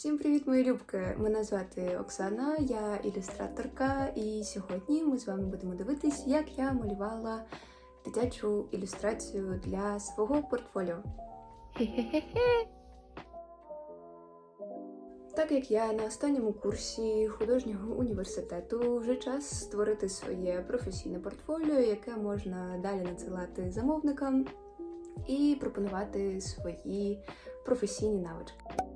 Всім привіт, мої любки! Мене звати Оксана, я ілюстраторка, і сьогодні ми з вами будемо дивитись, як я малювала дитячу ілюстрацію для свого портфоліо. Хе-хе-хе-хе! Так як я на останньому курсі художнього університету, вже час створити своє професійне портфоліо, яке можна далі надсилати замовникам і пропонувати свої професійні навички.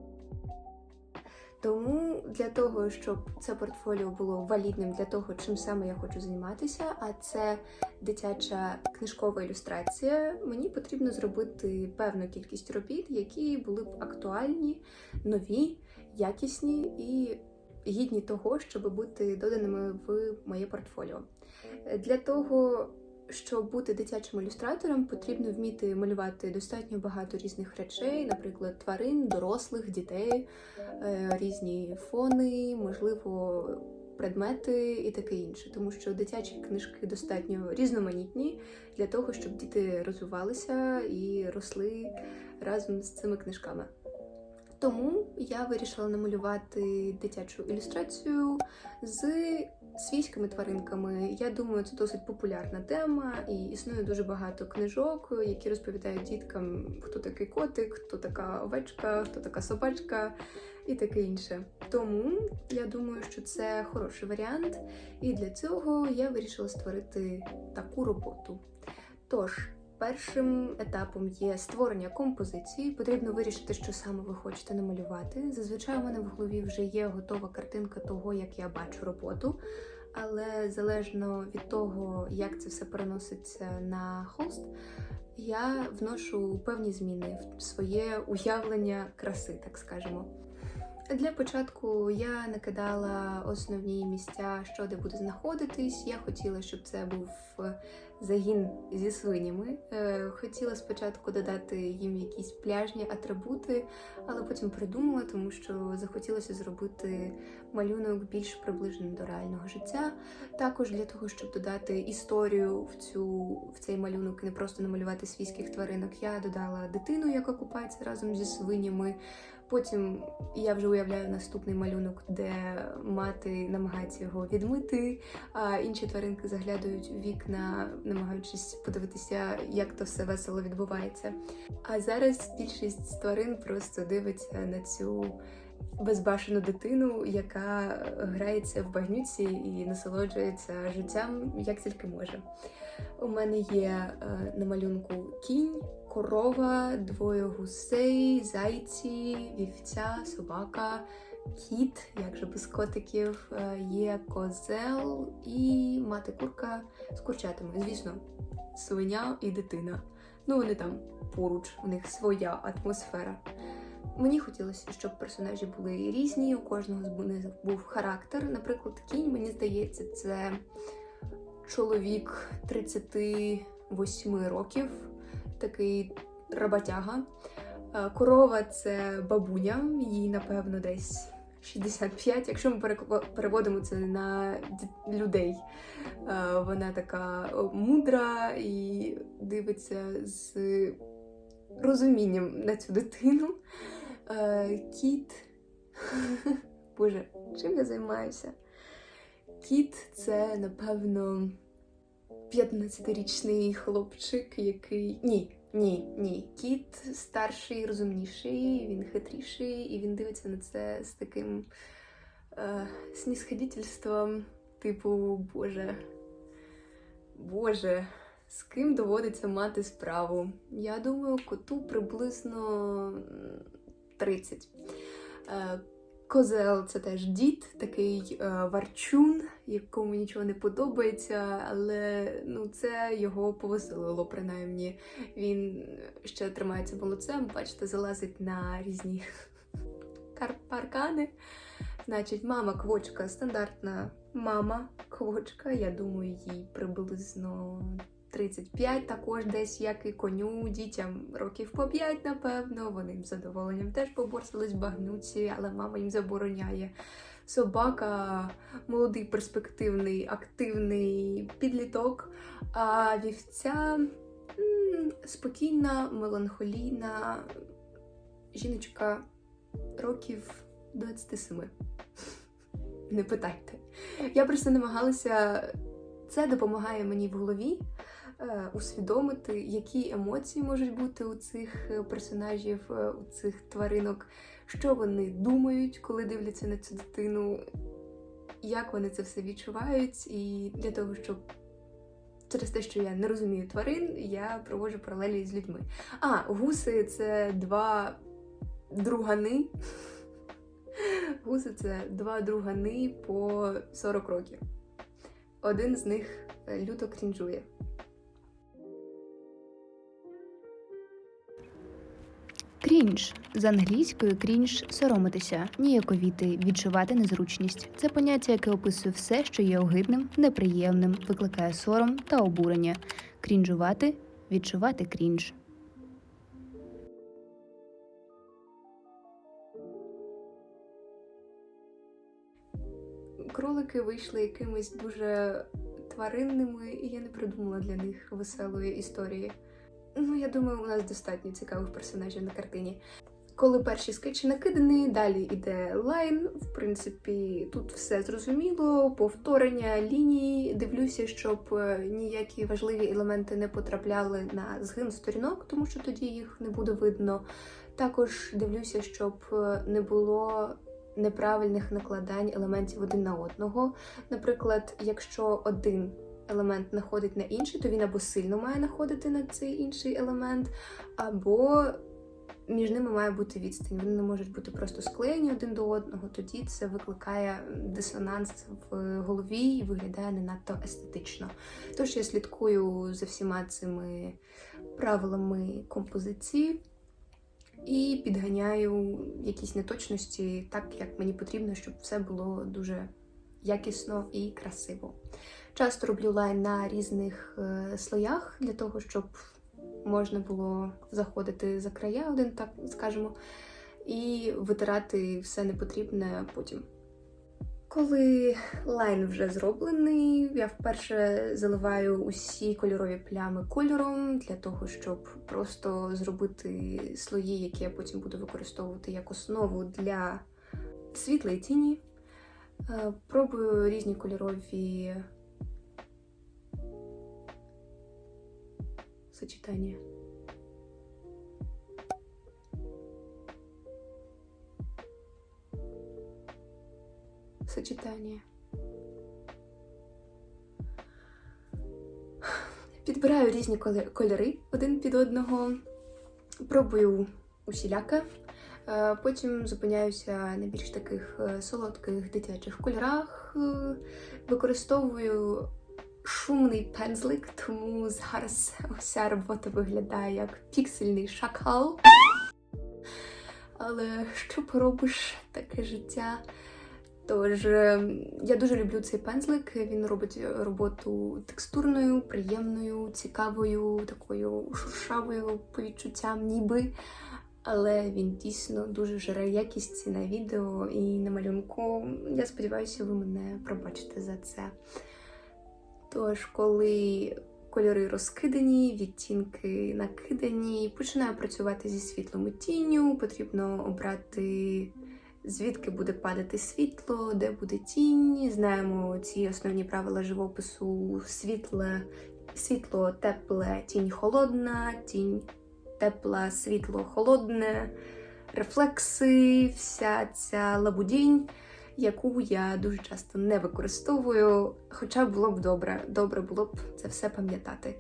Тому для того, щоб це портфоліо було валідним для того, чим саме я хочу займатися, а це дитяча книжкова ілюстрація, мені потрібно зробити певну кількість робіт, які були б актуальні, нові, якісні і гідні того, щоб бути доданими в моє портфоліо. Для того, щоб бути дитячим ілюстратором, потрібно вміти малювати достатньо багато різних речей, наприклад, тварин, дорослих, дітей, е, різні фони, можливо, предмети і таке інше. Тому що дитячі книжки достатньо різноманітні для того, щоб діти розвивалися і росли разом з цими книжками. Тому я вирішила намалювати дитячу ілюстрацію з свійськими тваринками. Я думаю, це досить популярна тема, і існує дуже багато книжок, які розповідають діткам, хто такий котик, хто така овечка, хто така собачка і таке інше. Тому я думаю, що це хороший варіант, і для цього я вирішила створити таку роботу. Тож. Першим етапом є створення композиції. Потрібно вирішити, що саме ви хочете намалювати. Зазвичай у мене в голові вже є готова картинка того, як я бачу роботу. Але залежно від того, як це все переноситься на холст, я вношу певні зміни в своє уявлення краси, так скажемо. Для початку я накидала основні місця, що де буде знаходитись. Я хотіла, щоб це був загін зі свинями. Е, Хотіла спочатку додати їм якісь пляжні атрибути, але потім придумала, тому що захотілося зробити малюнок більш приближеним до реального життя. Також для того, щоб додати історію в цю в цей малюнок не просто намалювати свійських тваринок, я додала дитину, яка купається разом зі свинями. Потім я вже уявляю наступний малюнок, де мати намагається його відмити, а інші тваринки заглядають у вікна, намагаючись подивитися, як то все весело відбувається. А зараз більшість тварин просто дивиться на цю безбашену дитину, яка грається в багнюці і насолоджується життям як тільки може. У мене є е, на малюнку кінь, корова, двоє гусей, зайці, вівця, собака, кіт, як же без котиків, е, є козел і мати курка з курчатами. Звісно, свиня і дитина. Ну, вони там поруч, у них своя атмосфера. Мені хотілося, щоб персонажі були різні, у кожного з них був характер. Наприклад, кінь, мені здається, це чоловік 38 років, такий роботяга. Е, Корова це бабуня, їй, напевно, десь 65, якщо ми переводимо це на людей. Е, Вона така мудра і дивиться з розумінням на цю дитину. Е, Кіт. Боже, чим я займаюся? Кіт це, напевно, 15-річний хлопчик, який. Ні, ні, ні. Кіт старший, розумніший, він хитріший, і він дивиться на це з таким е, снісходительством, типу, Боже. Боже, з ким доводиться мати справу? Я думаю, коту приблизно м, 30. Е, Козел це теж дід, такий е, варчун, якому нічого не подобається, але ну це його повеселило, принаймні. Він ще тримається молодцем, бачите, залазить на різні паркани. Значить, мама квочка, стандартна мама квочка. Я думаю, їй приблизно 35, також десь як і коню, дітям років по 5, напевно. Вони з задоволенням теж поборсились в багнюці, але мама їм забороняє. Собака молодий, перспективний, активний підліток, а вівця спокійна, меланхолійна жіночка років 27. Не питайте. Я просто намагалася. Це допомагає мені в голові усвідомити, які емоції можуть бути у цих е, персонажів, е, у цих тваринок, що вони думають, коли дивляться на цю дитину, як вони це все відчувають, і для того, щоб через те, що я не розумію тварин, я проводжу паралелі з людьми. А, гуси це два другани. Гуси це два другани по 40 років. Один з них е, люто крінжує. Крінж з англійською крінж соромитися, ніяковіти, відчувати незручність. Це поняття, яке описує все, що є огидним, неприємним, викликає сором та обурення. Крінжувати відчувати крінж. Кролики вийшли якимись дуже тваринними, і я не придумала для них веселої історії. Ну, я думаю, у нас достатньо цікавих персонажів на картині. Коли перші скетчі накидані, далі йде лайн. В принципі, тут все зрозуміло, повторення ліній. Дивлюся, щоб е, ніякі важливі елементи не потрапляли на згин сторінок, тому що тоді їх не буде видно. Також дивлюся, щоб е, не було неправильних накладань елементів один на одного. Наприклад, якщо один елемент находить на інший, то він або сильно має находити на цей інший елемент, або між ними має бути відстань. Вони не можуть бути просто склеєні один до одного. Тоді це викликає дисонанс в голові і виглядає не надто естетично. Тож я слідкую за всіма цими правилами композиції і підганяю якісь неточності так, як мені потрібно, щоб все було дуже якісно і красиво. Часто роблю лайн на різних е, слоях для того, щоб можна було заходити за края, один так скажемо, і витирати все непотрібне потім. Коли лайн вже зроблений, я вперше заливаю усі кольорові плями кольором для того, щоб просто зробити слої, які я потім буду використовувати як основу для світлої тіні. Е, Пробую різні кольорові сочетання. Сочетання. Підбираю різні кольори один під одного, пробую усіляке. Е, Потім зупиняюся на більш таких е, солодких дитячих кольорах. Е, Використовую шумний пензлик, тому зараз вся робота виглядає як піксельний шакал. Але що поробиш, таке життя. Тож е, я дуже люблю цей пензлик. Він робить роботу текстурною, приємною, цікавою, такою шуршавою по відчуттям, ніби. Але він дійсно дуже жере якість на відео і на малюнку. Я сподіваюся, ви мене пробачите за це. Тож, коли кольори розкидані, відтінки накидані, починаю працювати зі світлом і тінню. Потрібно обрати, звідки буде падати світло, де буде тінь. Знаємо ці основні правила живопису: світле, світло, тепле, тінь холодна, тінь тепла, світло, холодне, рефлекси, вся ця лабудінь яку я дуже часто не використовую, хоча було б добре, добре було б це все пам'ятати.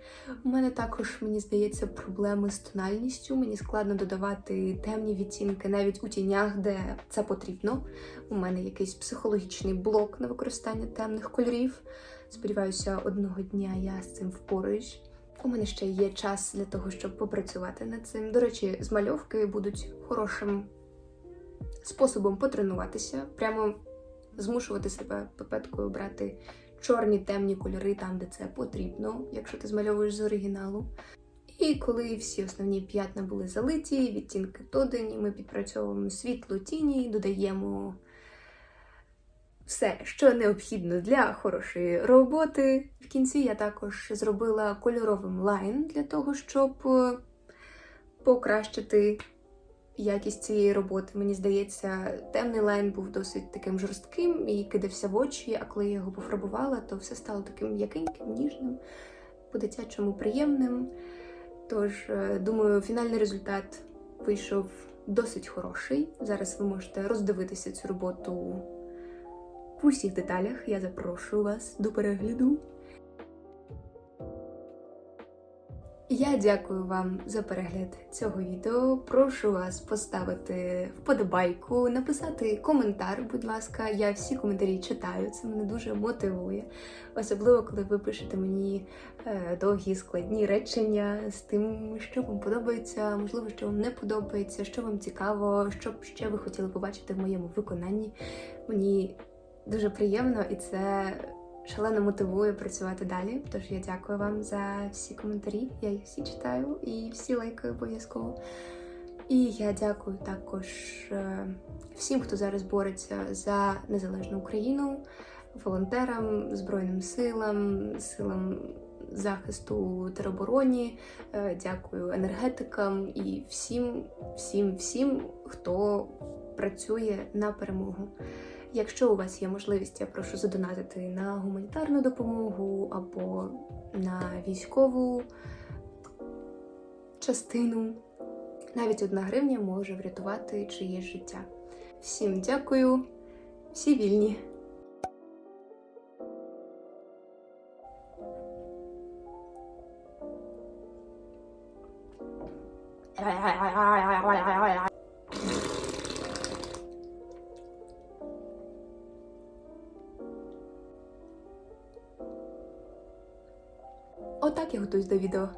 У мене також, мені здається, проблеми з тональністю. Мені складно додавати темні відтінки навіть у тінях, де це потрібно. У мене якийсь психологічний блок на використання темних кольорів. Сподіваюся, одного дня я з цим впораюсь. У мене ще є час для того, щоб попрацювати над цим. До речі, змальовки будуть хорошим способом потренуватися, прямо змушувати себе пипеткою брати чорні темні кольори там, де це потрібно, якщо ти змальовуєш з оригіналу. І коли всі основні п'ятна були залиті, відтінки додані, ми підпрацьовуємо світло тіні, додаємо все, що необхідно для хорошої роботи. В кінці я також зробила кольоровим лайн для того, щоб покращити якість цієї роботи. Мені здається, темний лайн був досить таким жорстким і кидався в очі, а коли я його пофарбувала, то все стало таким м'якеньким, ніжним, по-дитячому приємним. Тож, е, думаю, фінальний результат вийшов досить хороший. Зараз ви можете роздивитися цю роботу в усіх деталях. Я запрошую вас до перегляду. Я дякую вам за перегляд цього відео. Прошу вас поставити вподобайку, написати коментар, будь ласка. Я всі коментарі читаю. Це мене дуже мотивує. Особливо, коли ви пишете мені е, довгі складні речення з тим, що вам подобається, можливо, що вам не подобається, що вам цікаво, що б ще ви хотіли побачити в моєму виконанні. Мені дуже приємно і це шалено мотивує працювати далі. Тож я дякую вам за всі коментарі. Я їх всі читаю і всі лайкаю обов'язково. І я дякую також е, всім, хто зараз бореться за незалежну Україну, волонтерам, Збройним силам, силам захисту теробороні. Е, Дякую енергетикам і всім, всім, всім, хто працює на перемогу. Якщо у вас є можливість, я прошу задонатити на гуманітарну допомогу або на військову частину. Навіть одна гривня може врятувати чиєсь життя. Всім дякую, всі вільні. Отак я готуюсь до відео.